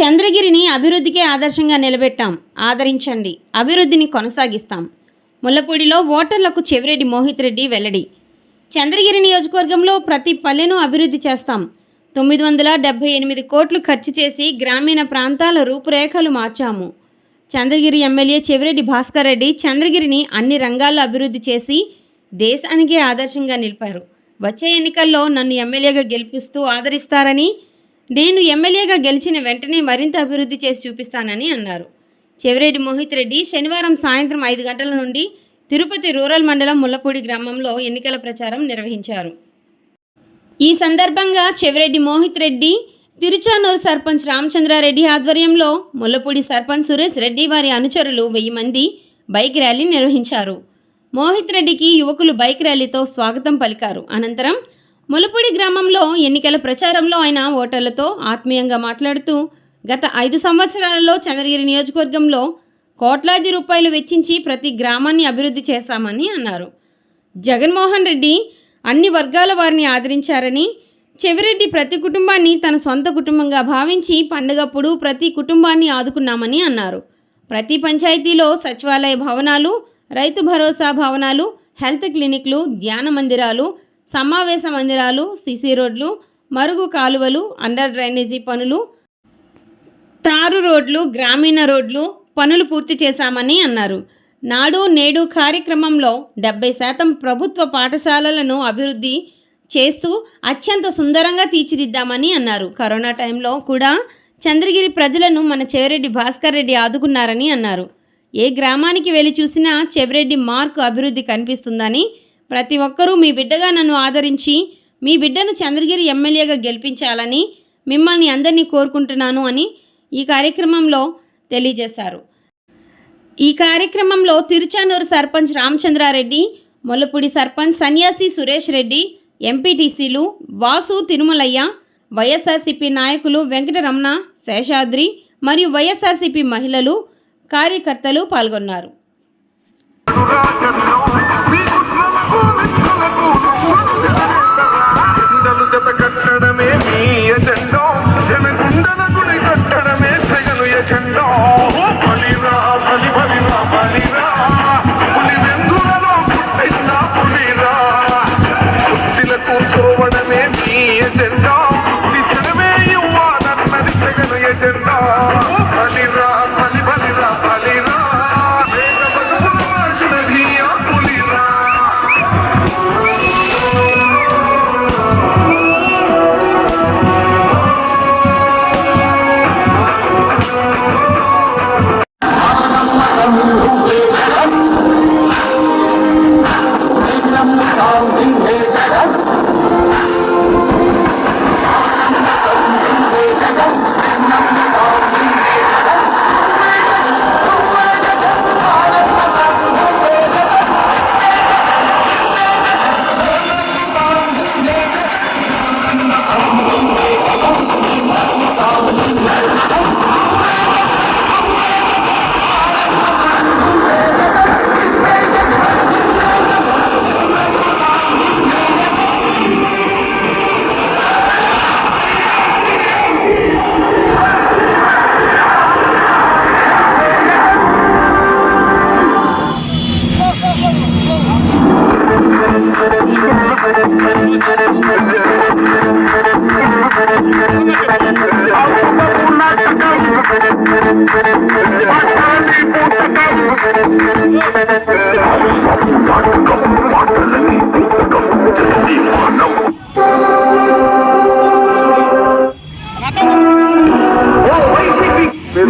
చంద్రగిరిని అభివృద్ధికే ఆదర్శంగా నిలబెట్టాం. ఆదరించండి. అభివృద్ధిని కొనసాగిస్తాం. ముల్లపూడిలో ఓటర్లకు చెవిరెడ్డి మోహిత్ రెడ్డి వెల్లడి. చంద్రగిరి నియోజకవర్గంలో ప్రతి పల్లెను అభివృద్ధి చేస్తాం. తొమ్మిది వందల డెబ్బై ఎనిమిది కోట్లు ఖర్చు చేసి గ్రామీణ ప్రాంతాల రూపురేఖలు మార్చాము. చంద్రగిరి ఎమ్మెల్యే చెవిరెడ్డి భాస్కర్ రెడ్డి చంద్రగిరిని అన్ని రంగాల్లో అభివృద్ధి చేసి దేశానికే ఆదర్శంగా నిలిపారు. వచ్చే ఎన్నికల్లో నన్ను ఎమ్మెల్యేగా గెలిపిస్తూ ఆదరిస్తారని నేను ఎమ్మెల్యేగా గెలిచిన వెంటనే మరింత అభివృద్ధి చేసి చూపిస్తానని అన్నారు. చెవిరెడ్డి మోహిత్ రెడ్డి శనివారం సాయంత్రం ఐదు గంటల నుండి తిరుపతి రూరల్ మండలం ముల్లపూడి గ్రామంలో ఎన్నికల ప్రచారం నిర్వహించారు. ఈ సందర్భంగా చెవిరెడ్డి మోహిత్ రెడ్డి తిరుచానూరు సర్పంచ్ రామచంద్రారెడ్డి ఆధ్వర్యంలో ముల్లపూడి సర్పంచ్ సురేష్ రెడ్డి వారి అనుచరులు వెయ్యి మంది బైక్ ర్యాలీ నిర్వహించారు. మోహిత్ రెడ్డికి యువకులు బైక్ ర్యాలీతో స్వాగతం పలికారు. అనంతరం ములపూడి గ్రామంలో ఎన్నికల ప్రచారంలో ఆయన ఓటర్లతో ఆత్మీయంగా మాట్లాడుతూ గత ఐదు సంవత్సరాలలో చంద్రగిరి నియోజకవర్గంలో కోట్లాది రూపాయలు వెచ్చించి ప్రతి గ్రామాన్ని అభివృద్ధి చేశామని అన్నారు. జగన్మోహన్ రెడ్డి అన్ని వర్గాల వారిని ఆదరించారని చెవిరెడ్డి ప్రతి కుటుంబాన్ని తన సొంత కుటుంబంగా భావించి పండుగప్పుడు ప్రతి కుటుంబాన్ని ఆదుకున్నామని అన్నారు. ప్రతి పంచాయతీలో సచివాలయ భవనాలు రైతు భరోసా భవనాలు హెల్త్ క్లినిక్లు ధ్యాన మందిరాలు సమావేశ మందిరాలు సిసి రోడ్లు మరుగు కాలువలు అండర్ డ్రైనేజీ పనులు తారు రోడ్లు గ్రామీణ రోడ్లు పనులు పూర్తి చేశామని అన్నారు. నాడు నేడు కార్యక్రమంలో డెబ్బై శాతం ప్రభుత్వ పాఠశాలలను అభివృద్ధి చేస్తూ అత్యంత సుందరంగా తీర్చిదిద్దామని అన్నారు. కరోనా టైంలో కూడా చంద్రగిరి ప్రజలను మన చెవిరెడ్డి భాస్కర్ రెడ్డి ఆదుకున్నారని అన్నారు. ఏ గ్రామానికి వెళ్ళి చూసినా చెవిరెడ్డి మార్కు అభివృద్ధి కనిపిస్తుందని ప్రతి ఒక్కరూ మీ బిడ్డగా నన్ను ఆదరించి మీ బిడ్డను చంద్రగిరి ఎమ్మెల్యేగా గెలిపించాలని మిమ్మల్ని అందరినీ కోరుకుంటున్నాను అని ఈ కార్యక్రమంలో తెలియజేశారు. ఈ కార్యక్రమంలో తిరుచానూరు సర్పంచ్ రామచంద్రారెడ్డి మొల్లపూడి సర్పంచ్ సన్యాసి సురేష్ రెడ్డి ఎంపీటీసీలు వాసు తిరుమలయ్య వైఎస్ఆర్సీపీ నాయకులు వెంకటరమణ శేషాద్రి మరియు వైఎస్ఆర్సీపీ మహిళలు కార్యకర్తలు పాల్గొన్నారు.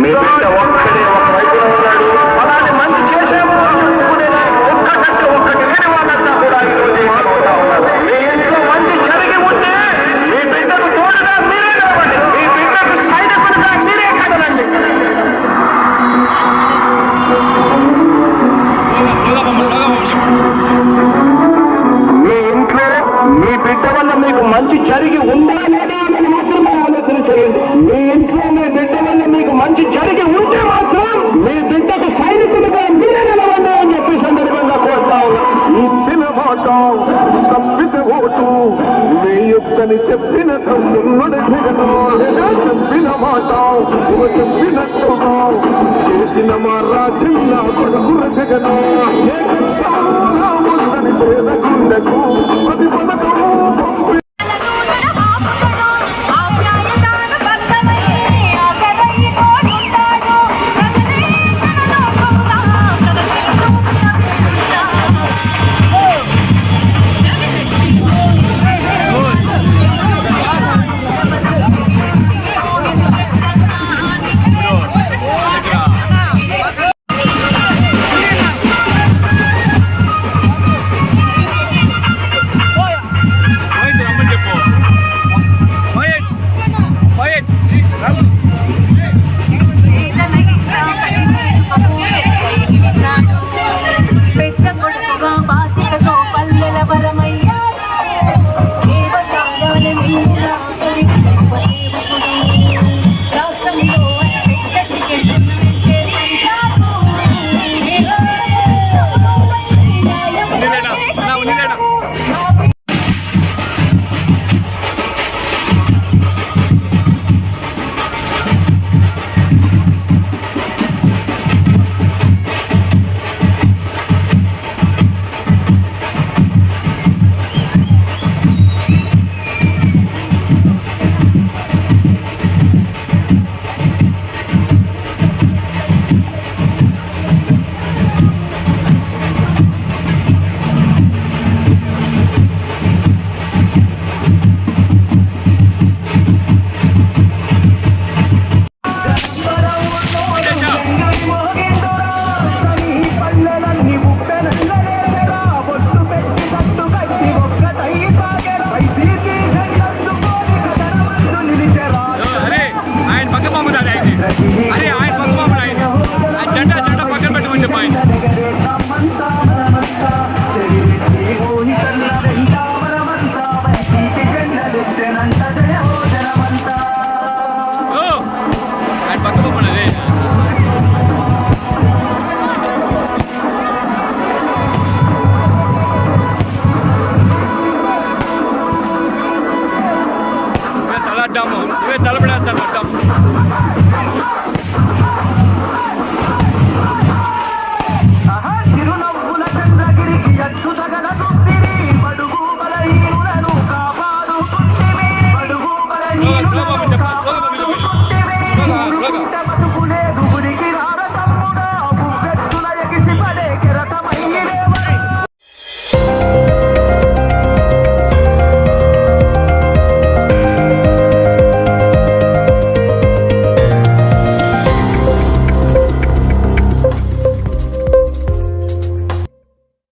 Maybe the one ఇంతకి ఉంటే మాత్రం మీ బిడ్డకు సైనికులుగా మీరే నిలవండి అని చెప్పి సందర్భంగా కోరుతా ఇచ్చిన మాట తప్పిత ఓటు మీ యుక్తని చెప్పిన తమ్ముడు చెప్పిన మాట చెప్పిన చేసిన మా రాజ్యం జగన్ జగను పేద గుండెకు ప్రతి పథకము